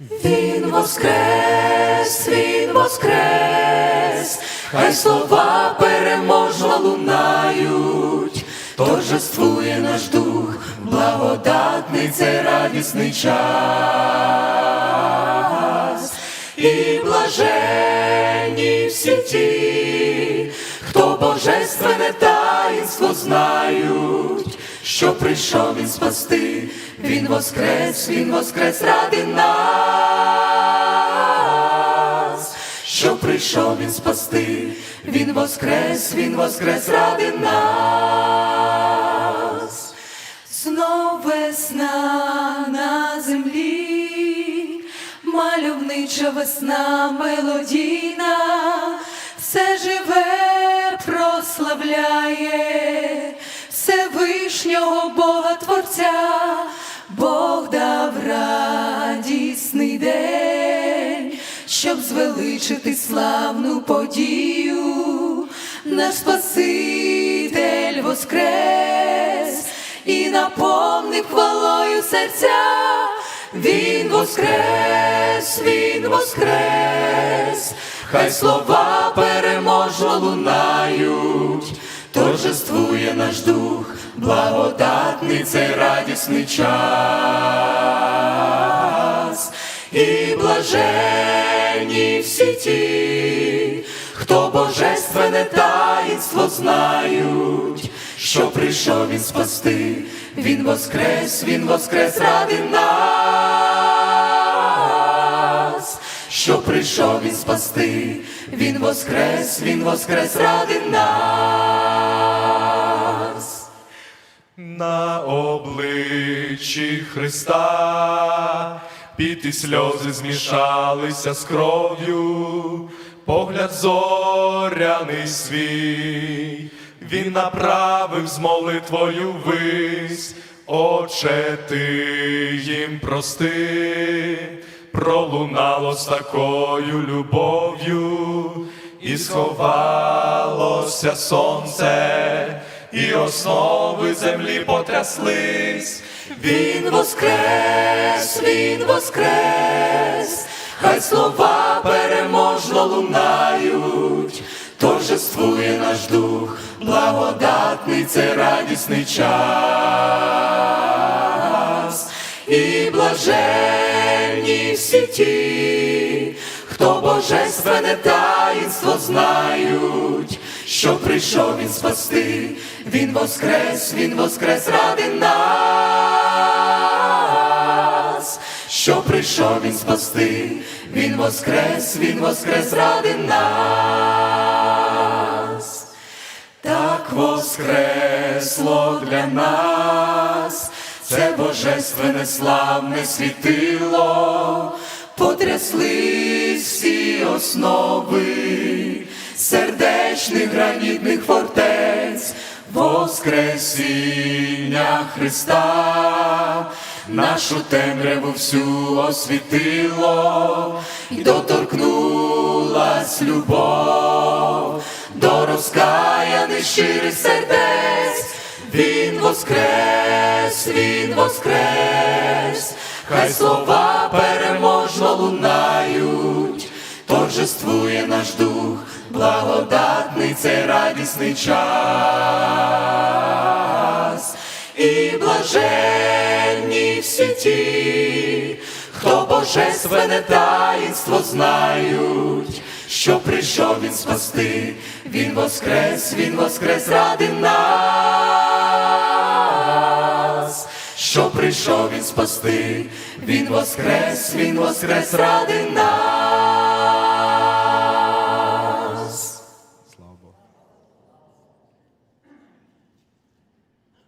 Він воскрес, він воскрес, хай слова переможно лунають, торжествує наш дух, благодатний цей радісний час, і блаженні всі ті, хто божественне таїнство знають, що прийшов він спасти, він воскрес, він воскрес ради нас, що прийшов він спасти, він воскрес, він воскрес ради нас. Знов весна на землі, мальовнича весна мелодійна, все живе прославляє. Всевишнього Бога Творця, Бог дав радісний день, щоб звеличити славну подію, наш Спаситель воскрес і наповнив хвалою серця. Він воскрес, він воскрес, хай слова переможно лунають, торжествує наш дух, благодатний цей радісний час, і блаженні всі ті, хто божественне таїнство знають, що прийшов він спасти, він воскрес, він воскрес ради нас, що прийшов він спасти, він воскрес, він воскрес ради нас. На обличчі Христа піти сльози змішалися з кров'ю, погляд зоряний свій, він направив з молитвою вись, Отче, ти їм прости, пролунало з такою любов'ю, і сховалося сонце, і основи землі потряслись. Він воскрес, він воскрес, хай слова переможно лунають, торжествує наш дух, благодатний це радісний час, і блаженні всі ті, хто божественне таїнство знають, що прийшов він спасти, він воскрес, він воскрес ради нас, що прийшов він спасти, він воскрес, він воскрес ради нас, так воскресло для нас, це божественне славне світило, потряслись всі основи сердечних гранітних фортець, Воскресіння Христа, нашу темряву всю освітило, і доторкнулась любов до розкаяних щирих сердець. Він воскрес, він воскрес, хай слова переможно лунають, торжествує наш дух, благодатний цей радісний час, і блаженні всі ті, хто божественне таїнство знають, що прийшов він спасти, він воскрес, він воскрес ради нас, прийшов він спасти, він воскрес, він воскрес ради нас.